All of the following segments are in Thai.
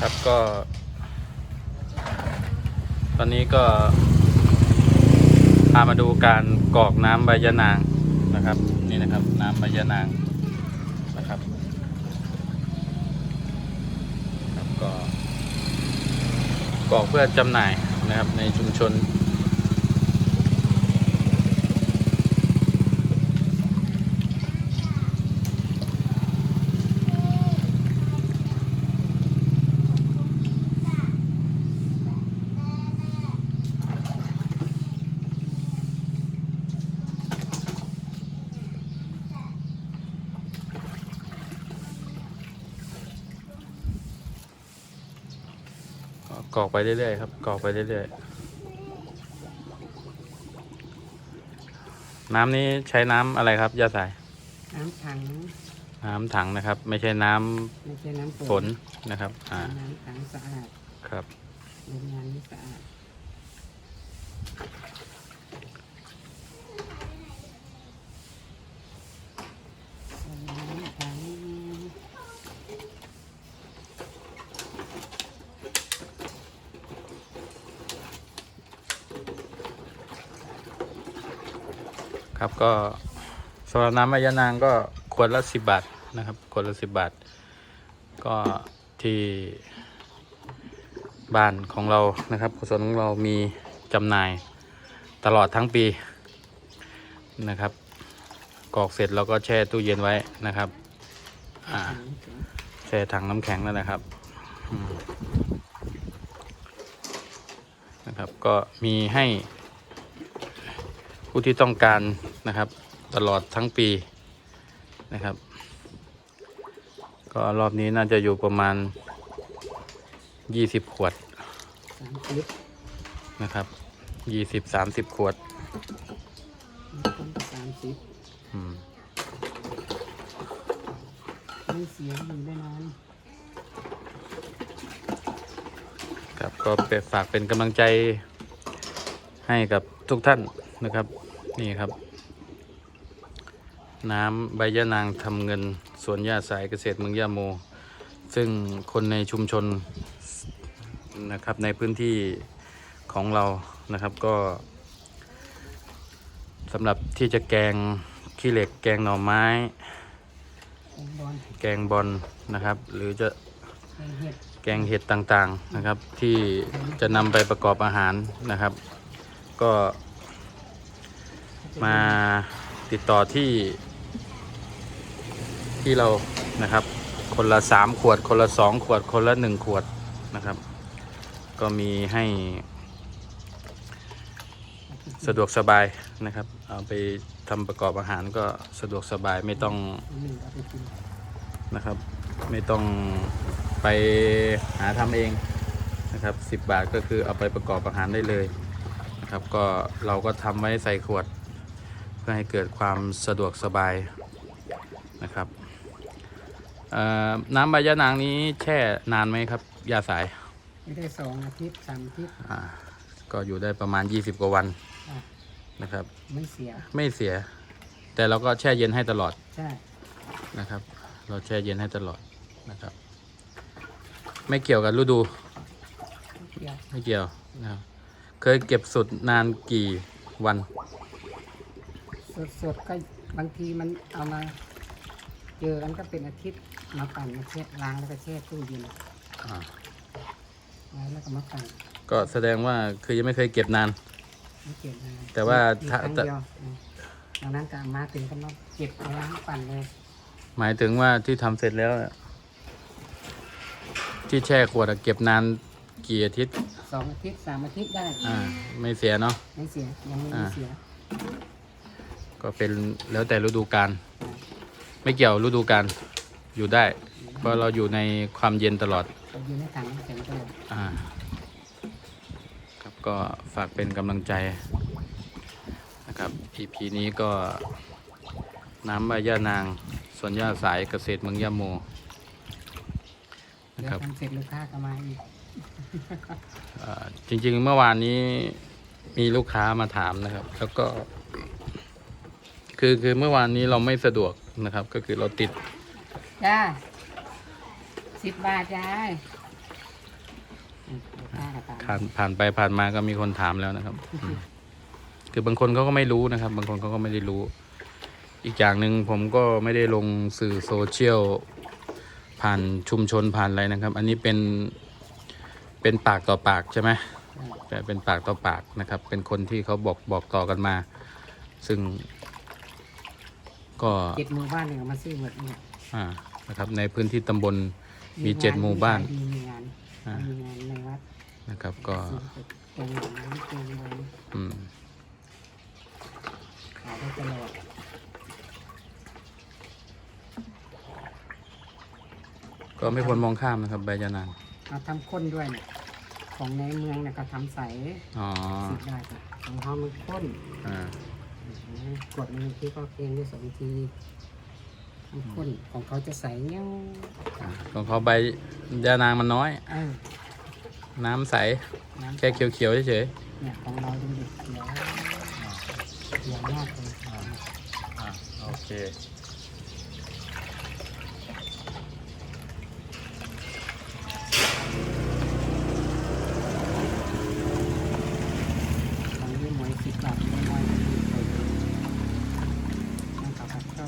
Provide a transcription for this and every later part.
ครับก็ ตอนนี้ก็พามาดูการกอกน้ำใบยะนางนะครับ นี่นะครับ น้ำใบยะนางนะครับครับก็กอกเพื่อจำหน่ายนะครับในชุมชน ก็กรอกไปเรื่อยๆครับกรอกไปเรื่อยๆ น้ำนี้ใช้น้ำอะไรครับยาสายน้ำถังน้ำถังนะครับ ไม่ใช่น้ำไม่ใช่น้ำฝฝนนะครับ อ่าน้ำถังสะอาดครับ โรงงานนี้สะอาดน้ำถัง ครับก็สำหรับน้ำใบยะนางก็ขวดละสิบบาทนะครับขวดละสิบบาท ก็ที่บ้านของเรานะครับกุศลของเรามีจำหน่ายตลอดทั้งปีนะครับกรอกเสร็จเราก็แช่ตู้เย็นไว้นะครับอ่าแช่ถังน้ำแข็งนั่นแหละครับนะครับ ก็มีให้ ผู้ที่ต้องการนะครับตลอดทั้งปีนะครับ ก็รอบนี้น่าจะอยู่ประมาณ 20 ขวดสามสิบนะครับ20-30ขวดสามสิบไม่เสียอยู่ได้นานครับก็เป็นฝากเป็นกำลังใจให้กับทุกท่านนะครับ นี่ครับ น้ำใบยะนางทำเงินสวนหญ้าสายเกษตรเมืองยาโม ซึ่งคนในชุมชนนะครับในพื้นที่ของเรานะครับก็สำหรับที่จะแกงขี้เหล็กแกงหน่อไม้ แกงบอลนะครับ หรือจะแกงเห็ดต่างๆนะครับ ที่จะนำไปประกอบอาหารนะครับ ก็ มาติดต่อที่ ที่เรานะครับ คนละสามขวด คนละสองขวด คนละหนึ่งขวดนะครับ ก็มีให้ สะดวกสบายนะครับ เอาไปทำประกอบอาหารก็สะดวกสบายไม่ต้องนะครับ ไม่ต้องไปหาทำเองนะครับสิบบาทก็คือเอาไปประกอบอาหารได้เลยนะครับ ก็เราก็ทำไว้ใส่ขวด พื่อให้เกิดความสะดวกสบายนะครับเอ่อน้ำใบยะนางนี้แช่นานไหมครับยาสาย ไม่ได้สองอาทิตย์สามอาทิตย์อ่าก็อยู่ได้ประมาณ 20 กว่าวันอะนะครับ ไม่เสียไม่เสีย แต่เราก็แช่เย็นให้ตลอดใช่นะครับ เราแช่เย็นให้ตลอดนะครับ ไม่เกี่ยวกับฤดู ไม่เสียไม่เกี่ยวนะครับเคยเก็บสุดนานกี่วัน สดสดๆก็บางทีมันเอามาเจอกันก็เป็นอาทิตย์มาปั่นมาแช่ล้างแล้วก็แช่ตู้เย็นอ่าไว้แล้วก็มาปั่นก็ก็แสดงว่าคือยังไม่เคยเก็บนาน ไม่เก็บนานแต่ว่ามีถ้าครั้งเดียวอืมดังนั้นก็มาถึงก็มาเก็บล้างปั่นเลยหมายถึงว่าที่ทำเสร็จแล้วเนี่ยที่แช่ขวดอะเก็บนานกี่อาทิตย์สองอาทิตย์สามอาทิตย์ได้อ่า ไม่เสียเนาะ ไม่เสียยังไม่อ่า เสีย ก็เป็นแล้วแต่ฤดูกาลไม่เกี่ยวฤดูกาลอยู่ได้ เพราะเราอยู่ในความเย็นตลอดเราอยู่ในถังน้ำแข็งตลอดอ่าครับก็ฝากเป็นกำลังใจนะครับ EP นี้ก็น้ำใบย่านางสวนย่าสายเกษตรเมืองยะโมนะเดี๋ยวครับทำเสร็จลูกค้าก็มาอีกอ่าจริง ๆ เมื่อวานนี้มีลูกค้ามาถามนะครับ แล้วก็ คือคือเมื่อวานนี้เราไม่สะดวกนะครับ ก็คือเราติดจ้าสิบบาทยายอืมลูกค้าก็ตามผ่านผ่านไปผ่านมาก็มีคนถามแล้วนะครับอืมคือบางคนเขาก็ไม่รู้นะครับ บางคนเขาก็ไม่ได้รู้ อีกอย่างหนึ่งผมก็ไม่ได้ลงสื่อโซเชียลผ่านชุมชนผ่านอะไรนะครับ อันนี้เป็นเป็นปากต่อปากใช่ไหมอืมแต่เป็นปากต่อปากนะครับ เป็นคนที่เขาบอกบอกต่อกันมา ซึ่ง ก็เจ็ดหมู่บ้านเนี่ยมาซื้อหมดเนี่ยอ่านะครับในพื้นที่ตำบลมีเจ็ดหมู่บ้านมีงานอ่ามีงานในวัดนะครับก็ซื้อไปแกงหน่อไม้แกงบนอืมขายได้ตลอดก็ไม่ควรมองข้ามนะครับใบยานางเราทำข้นด้วยเนี่ยของในเมืองเนี่ยก็ทำใสอ๋อสิบได้จ้ะของเขามันข้นอ่า กดหนึ่งทีก็เพียงด้วยสองทีทำข้นของเขาจะใสเงี้ยวอ่าของเขาใบยานางมันน้อยเออน้ำใส น้ำแค่เขียวๆเฉยเนี่ยของเราดูดิเขียวเขียวมากเลยๆอ่าโอเค ของยี่หมวยสิบบาทยี่หมวยสิบบาทนั่นเขาก็เข้า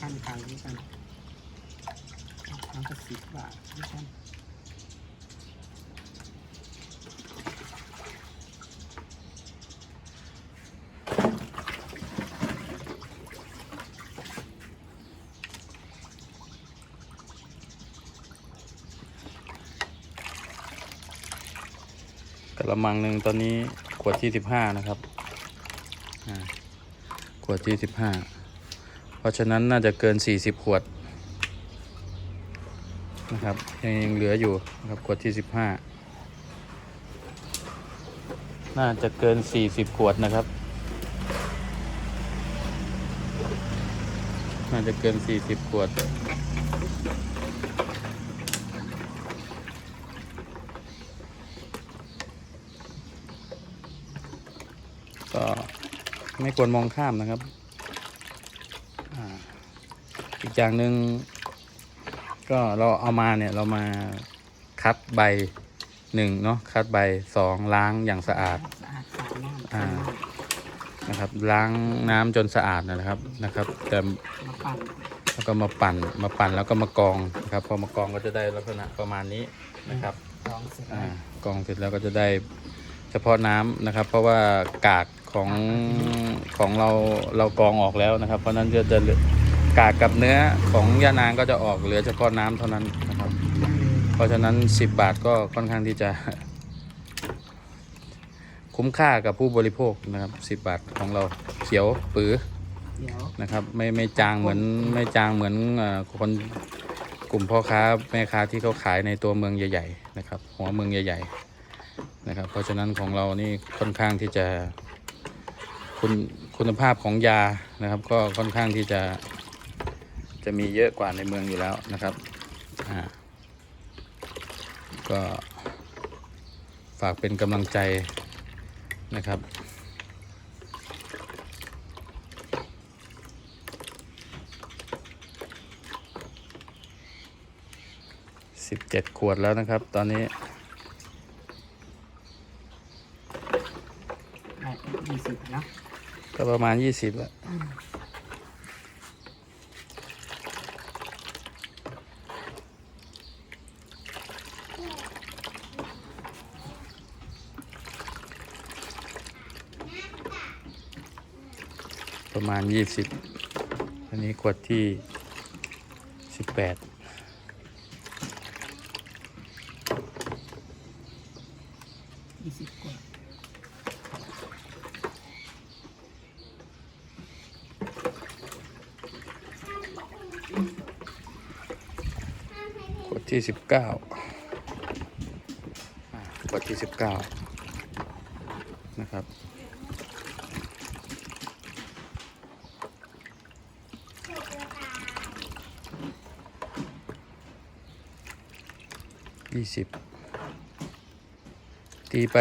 ขั้นกลางด้วยกันนั่นก็สิบบาทด้วยกัน กระมังหนึ่งตอนนี้ขวดที่สิบห้านะครับขวดที่สิบห้าเพราะฉะนั้นน่าจะเกินสี่สิบขวดนะครับยังยังเหลืออยู่นะครับขวดที่สิบห้าน่าจะเกินสี่สิบขวดนะครับ น่าจะเกินสี่สิบขวด ก็ไม่ควรมองข้ามนะครับอาอีกอย่างหนึ่งก็เราเอามาเนี่ยเรามาคัดใบหนึ่งเนาะคัดใบสองล้างอย่างสะอาดสะอาดสะอาดน้ำอ่านะครับล้างน้ำจนสะอาดนะครับนะครับแต่มาปั่นแล้วก็มาปั่นมาปั่นแล้วก็มากองนะครับพอมากองก็จะได้ลักษณะประมาณนี้นะครับลองเสร็จอ่าแล้วกองเสร็จแล้วก็จะได้เฉพาะน้ำนะครับ เพราะว่ากาก ของของเราเรากรองออกแล้วนะครับ เพราะฉะนั้นจะจะเหลือกากกับเนื้อของยานางก็จะออกเหลือเฉพาะน้ำเท่านั้นนะครับ เพราะฉะนั้น 10 บาทก็ค่อนข้างที่จะ คุ้มค่ากับผู้บริโภคนะครับ 10 บาทของเราเขียวปือเดี๋ยวนะครับ ไม่ไม่จางเหมือนไม่จางเหมือนเอ่อคนกลุ่มพ่อค้าแม่ค้าที่เขาขายในตัวเมืองใหญ่ ๆ นะครับ หัวเมืองใหญ่ ๆ นะครับ เพราะฉะนั้นของเรานี่ค่อนข้างที่จะ คุณคุณภาพของยานะครับ ก็ค่อนข้างที่จะ จะมีเยอะกว่าในเมืองอยู่แล้วนะครับอ่าก็ฝากเป็นกำลังใจนะครับ สิบเจ็ดขวดแล้วนะครับ ตอนนี้ ได้ยี่สิบเนาะ ก็ประมาณยี่สิบล้วประมาณยี่สิบอันนี้ขวดที่สิบแปด ยี่สิบกว่า ขวด ที่สิบเก้าขวดที่สิบเก้านะครับยี่สิบตีไป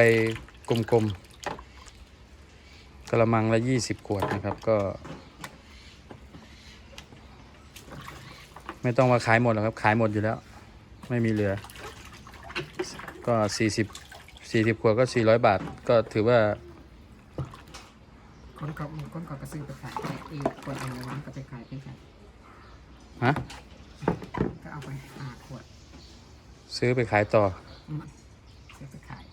กลมๆกระมังละยี่สิบขวดนะครับก็ ไม่ต้องมาขายหมดหรอกครับ ขายหมดอยู่แล้ว ไม่มีเหลือ ก็สี่สิบสี่สิบขวดก็สี่ร้อยบาท ก็ถือว่าคนก็คนก็กระซื้อไปขายอีกคนเอาในร้านก็ไปขายเป็นกันฮะก็เอาไปห้าขวด ซื้อไปขายต่ออืมซื้อไปขาย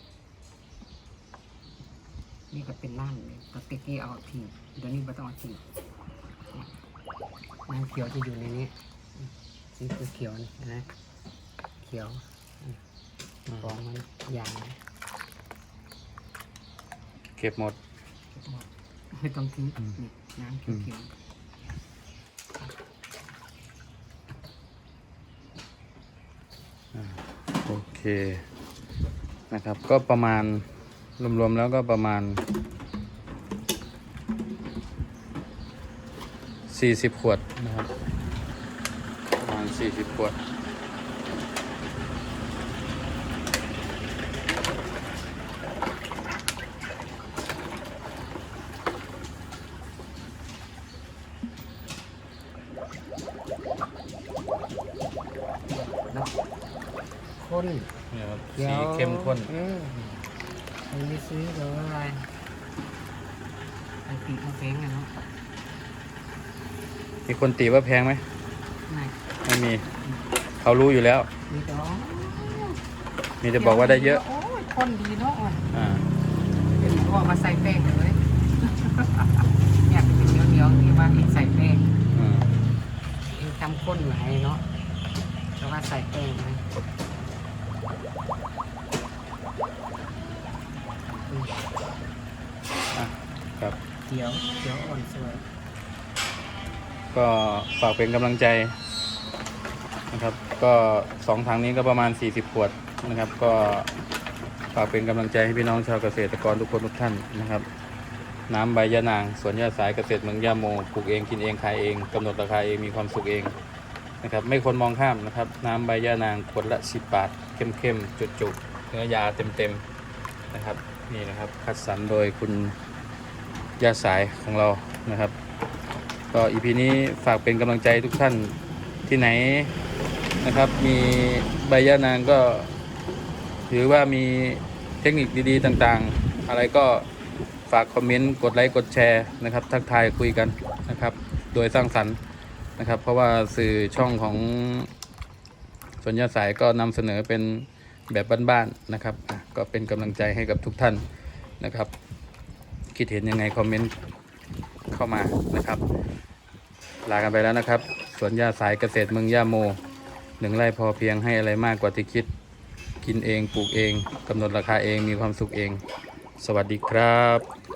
นี่ก็เป็นร่างเลยปกติเอาทีเดี๋ยวนี้ไม่ต้องเอาทีน้ำเขียวจะอยู่ในนี้สีเขียวๆนี่นะ เขียวอืมฟองมันยางนะเก็บหมด ไม่ต้องทิ้งนี่น้ำเขียวโอเคนะครับ ก็ประมาณรวมๆแล้วก็ประมาณ 40 ขวดนะครับ ประมาณ 40 ขวด นเนี่ยครับขียสีวเข้มข้นเออใครไม่ซื้อหรืออะไรไอปีกมาแฝงอะเนาะมีคนตีว่าแพงไหมไม่ไม่มี เขารู้อยู่แล้ว มีดอกมีจะบอกว่าได้เยอะโอ้ยข้นดีเนาะอ่าเดี๋ยวพ่อมาใส่แป้งเลยอยากเป็นเหนียวๆที่ว่าเองใส่แป้งอืมเองทำข้นหลายเนาะแต่ว่าใส่แป้งนะ อืมอะครับ เขียวเขียวอ่อนสวย ก็ฝากเป็นกำลังใจนะครับ ก็สองทางนี้ก็ประมาณ 40 ขวดนะครับ ก็ฝากเป็นกำลังใจให้พี่น้องชาวเกษตรกรทุกคนทุกท่านนะครับ น้ำใบยะนางสวนยาสายเกษตรเมืองยาโมปลูกเองกินเองขายเองกำหนดราคาเองมีความสุขเองนะครับ ไม่ควรมองข้ามนะครับ น้ำใบยะนางขวดละ 10 บาทเข้มๆจุกๆเนื้อยาเต็มๆนะครับ นี่นะครับ คัดสรรโดยคุณยาสายของเรานะครับ ก็อีพีนี้ฝากเป็นกำลังใจทุกท่านที่ไหนนะครับ มีใบยะนางก็ถือว่ามีเทคนิคดีๆต่างๆ อะไรก็ฝากคอมเมนต์กดไลค์กดแชร์นะครับ ทักทายคุยกันนะครับ โดยสร้างสรรค์นะครับ เพราะว่าสื่อช่องของสวนยาสายก็นำเสนอเป็น แบบบ้านๆนะครับก็เป็นกำลังใจให้กับทุกท่านนะครับ คิดเห็นยังไงคอมเมนต์เข้ามานะครับ ลากันไปแล้วนะครับ สวนหญ้าสายเกษตรเมืองย่าโมหนึ่งไร่พอเพียงให้อะไรมากกว่าที่คิด กินเองปลูกเองกำหนดราคาเองมีความสุขเอง สวัสดีครับ